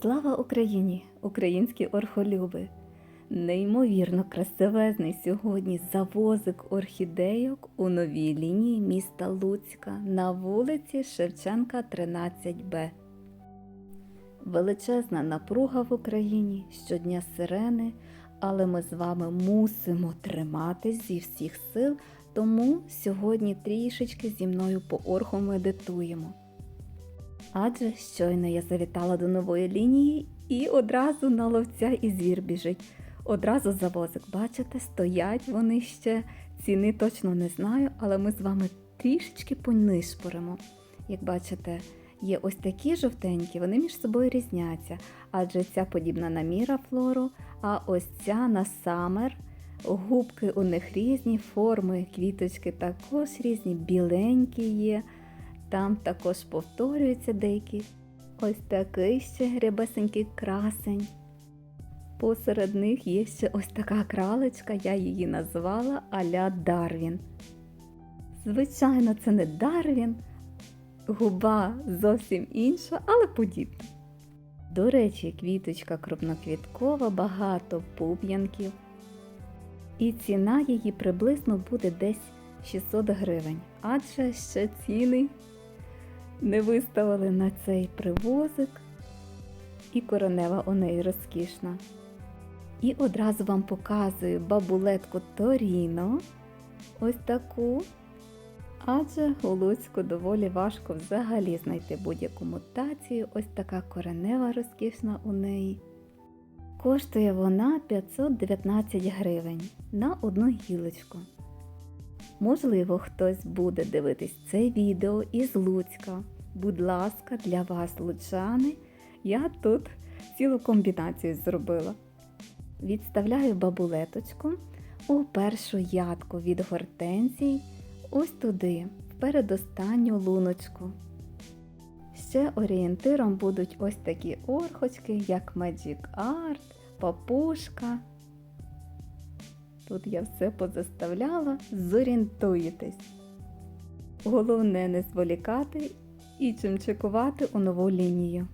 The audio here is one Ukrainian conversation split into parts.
Слава Україні, українські орхолюби! Неймовірно красивезний сьогодні завозик орхідейок у новій лінії міста Луцька на вулиці Шевченка 13Б. Величезна напруга в Україні, щодня сирени, але ми з вами мусимо триматись зі всіх сил, тому сьогодні трішечки зі мною по орху медитуємо. Адже щойно я завітала до нової лінії і одразу на ловця і звір біжить. Одразу завозик, бачите, стоять вони ще. Ціни точно не знаю, але ми з вами трішечки понишпоримо. Як бачите, є ось такі жовтенькі, вони між собою різняться, адже ця подібна на мірафлору, а ось ця на самер. Губки у них різні, форми, квіточки також різні, біленькі є. Там також повторюються деякі. Ось такий ще гребесенький красень. Посеред них є ще ось така кралечка, я її назвала Аля Дарвін. Звичайно, це не Дарвін, губа зовсім інша, але подібна. До речі, квіточка крупноквіткова, багато пуп'янків. І ціна її приблизно буде десь 600 гривень, адже ще ціни не виставили на цей привозик, і коронева у неї розкішна. І одразу вам показую бабулетку Торіно, ось таку. Адже у Луцьку доволі важко взагалі знайти будь-яку мутацію. Ось така коренева розкішна у неї. Коштує вона 519 гривень на одну гілочку. Можливо, хтось буде дивитись це відео із Луцька. Будь ласка, для вас, лучани, я тут цілу комбінацію зробила. Відставляю бабулеточку у першу ядку від гортензій, ось туди, в передостанню луночку. Ще орієнтиром будуть ось такі орхочки, як Magic Art, папушка. Тут я все позаставляла, зорієнтуєтесь. Головне не зволікати і чимчикувати у нову лінію.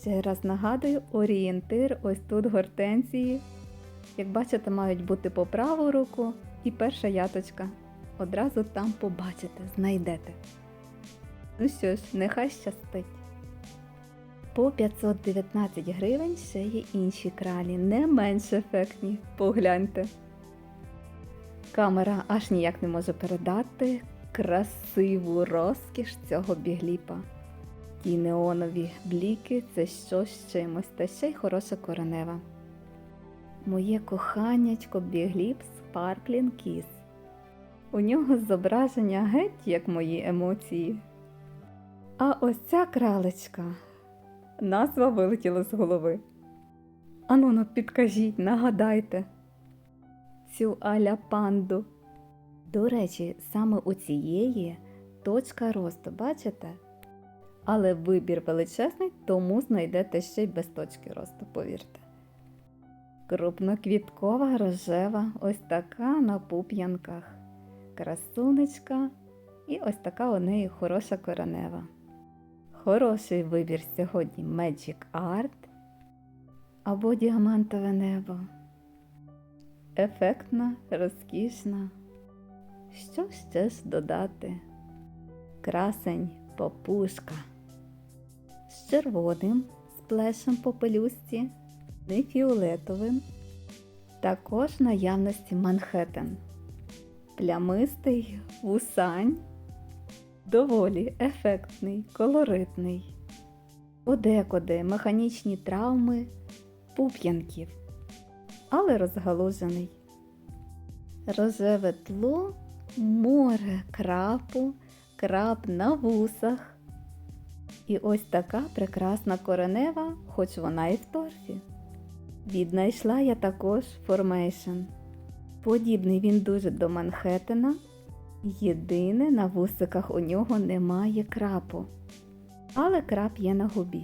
Ще раз нагадую, орієнтир ось тут гортензії. Як бачите, мають бути по праву руку і перша яточка. Одразу там побачите, знайдете. Ну що ж, нехай щастить. По 519 гривень ще є інші кралі, не менш ефектні. Погляньте. Камера аж ніяк не може передати красиву розкіш цього бігліпа. Ті неонові бліки це щось з чимось, та ще й хороша коронева. Моє коханячко бігліп Sparkling Kiss. У нього зображення геть, як мої емоції. А ось ця кралечка. Назва вилетіла з голови. Ану, ну підкажіть, нагадайте цю аля панду. До речі, саме у цієї точка росту, бачите? Але вибір величезний, тому знайдете ще й без точки росту, повірте. Крупноквіткова рожева, ось така на пуп'янках. Красунечка і ось така у неї хороша коронева. Хороший вибір сьогодні Magic Art або діамантове небо. Ефектна, розкішна. Що ще ж додати? Красень попушка. З червоним сплешем по пелюстці, не фіолетовим. Також наявності Манхеттен. Плямистий вусань. Доволі ефектний, колоритний. Подекуди механічні травми пуп'янків, але розгалужений. Рожеве тло, море крапу, крап на вусах. І ось така прекрасна коренева, хоч вона і в торфі. Віднайшла я також формейшн. Подібний він дуже до Манхеттена. Єдине, на вусиках у нього немає крапу. Але крап є на губі.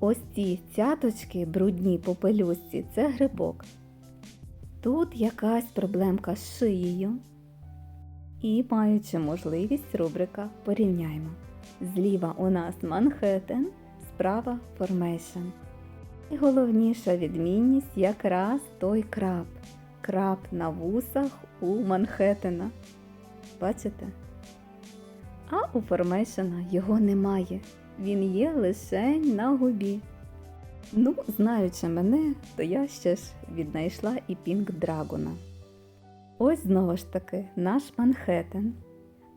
Ось ці цяточки брудні по пелюстці це грибок. Тут якась проблемка з шиєю. І маючи можливість, рубрика порівняємо. Зліва у нас Манхеттен, справа формейшн. І головніша відмінність якраз той краб. Краб на вусах у Манхеттена. Бачите? А у формейшена його немає. Він є лише на губі. Ну, знаючи мене, то я ще ж віднайшла і Пінк Драгона. Ось знову ж таки наш Манхеттен.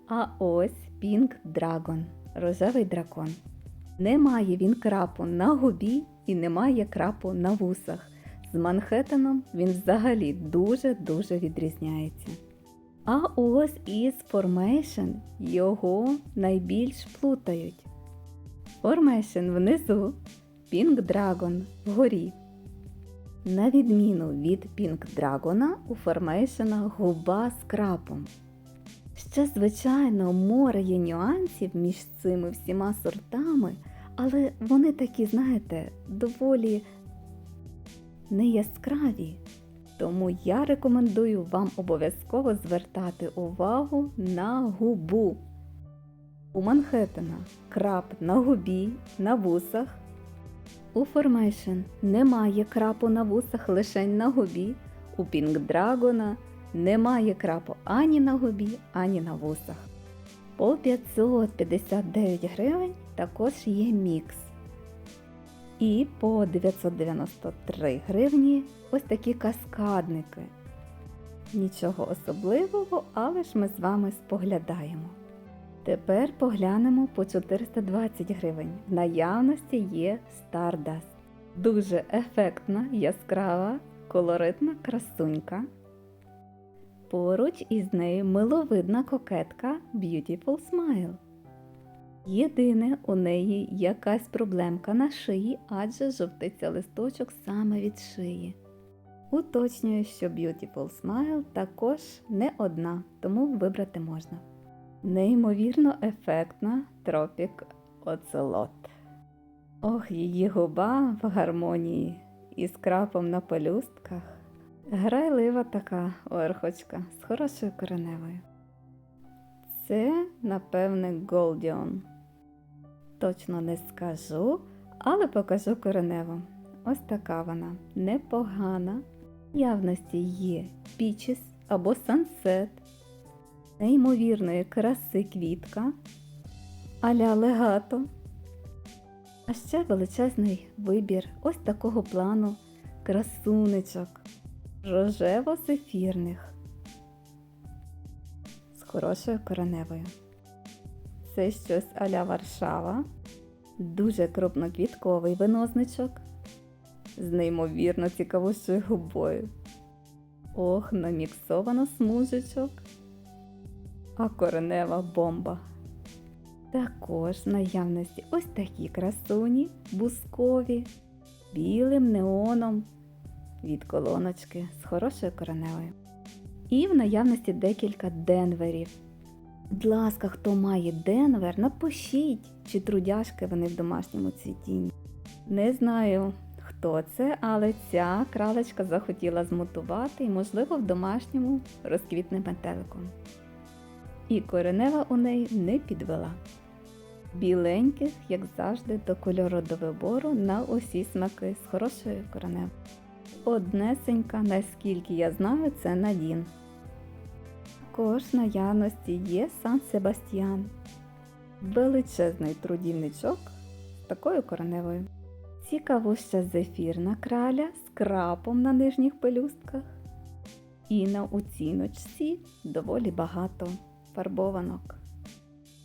А ось Пінк Драгон, рожевий дракон. Немає він крапу на губі і немає крапу на вусах. З Манхеттеном він взагалі дуже-дуже відрізняється. А ось із Formation його найбільш плутають. Formation внизу, Pink Dragon вгорі. На відміну від Pink Dragon, у Formation губа з крапом. Ще, звичайно, море є нюансів між цими всіма сортами, але вони такі, знаєте, доволі неяскраві. Тому я рекомендую вам обов'язково звертати увагу на губу. У Манхеттена крап на губі, на вусах. У Formation немає крапу на вусах лише на губі. У Pink Dragon немає крапу ані на губі, ані на вусах. По 559 гривень також є мікс. І по 993 гривні ось такі каскадники. Нічого особливого, але ж ми з вами споглядаємо. Тепер поглянемо по 420 гривень. В наявності є Stardust. Дуже ефектна, яскрава, колоритна красунька. Поруч із нею миловидна кокетка Beautiful Smile. Єдине, у неї якась проблемка на шиї, адже жовтиться листочок саме від шиї. Уточнюю, що Beautiful Smile також не одна, тому вибрати можна. Неймовірно ефектна Тропік Оцелот. Ох, її губа в гармонії із крапом на пелюстках. Грайлива така орхочка з хорошою кореневою. Це, напевне, Голдіон. Точно не скажу, але покажу кореневу. Ось така вона непогана. В Явності є пічіс або сансет, неймовірної краси квітка, аля легато. А ще величезний вибір ось такого плану красуничок, рожево-зефірних з хорошою кореневою. Це щось аля Варшава, дуже крупноквітковий винозничок з неймовірно цікавішою губою. Ох, наміксовано смужечок, а коренева бомба. Також в наявності ось такі красуні, бускові, білим неоном від колоночки з хорошою кореневою. І в наявності декілька денверів. Будь ласка, хто має денвер, напишіть, чи трудяшки вони в домашньому цвітінні. Не знаю, хто це, але ця кралечка захотіла змутувати і, можливо, в домашньому розквітне метеликом. І коренева у неї не підвела. Біленьких, як завжди, до кольору до вибору на усі смаки з хорошою кореневою. Однесенька, наскільки я знаю, це Надін. Також в наявності є Сан Себастьян. Величезний трудівничок з такою кореневою. Цікавуща зефірна краля з крапом на нижніх пелюстках. І на оціночці доволі багато фарбованок.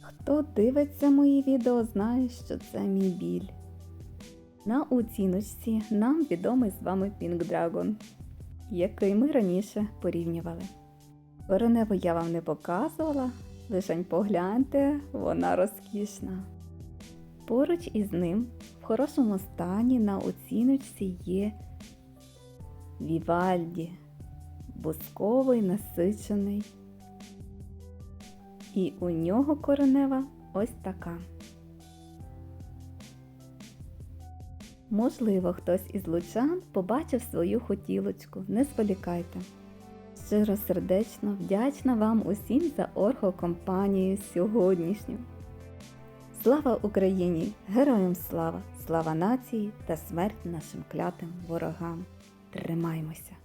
Хто дивиться мої відео, знає, що це мій біль. На оціночці нам відомий з вами Pink Dragon, який ми раніше порівнювали. Кореневу я вам не показувала, лишень погляньте, вона розкішна. Поруч із ним в хорошому стані на оціночці є Вівальді, бусковий насичений. І у нього коренева ось така. Можливо, хтось із лучан побачив свою хотілочку, не зволікайте. Щиро сердечно вдячна вам усім за оргокомпанію сьогоднішню. Слава Україні! Героям слава! Слава нації та смерть нашим клятим ворогам! Тримаймося!